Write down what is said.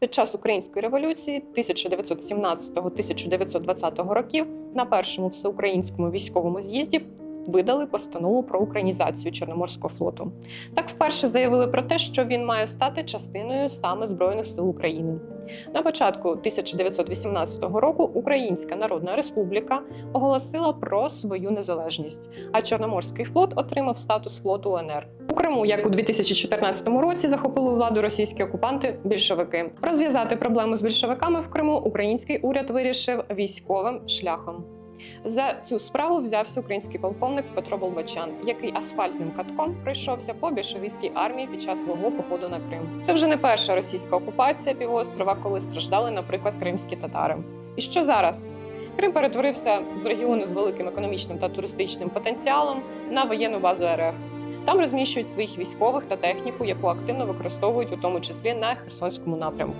Під час української революції 1917-1920 років на першому всеукраїнському військовому з'їзді видали постанову про українізацію Чорноморського флоту. Так вперше заявили про те, що він має стати частиною саме Збройних сил України. На початку 1918 року Українська Народна Республіка оголосила про свою незалежність, а Чорноморський флот отримав статус флоту УНР. У Криму, як у 2014 році, захопили владу російські окупанти більшовики. Розв'язати проблему з більшовиками в Криму український уряд вирішив військовим шляхом. За цю справу взявся український полковник Петро Болбачан, який асфальтним катком пройшовся по більшовицькій армії під час свого походу на Крим. Це вже не перша російська окупація півострова, коли страждали, наприклад, кримські татари. І що зараз? Крим перетворився з регіону з великим економічним та туристичним потенціалом на воєнну базу РФ. Там розміщують своїх військових та техніку, яку активно використовують у тому числі на Херсонському напрямку.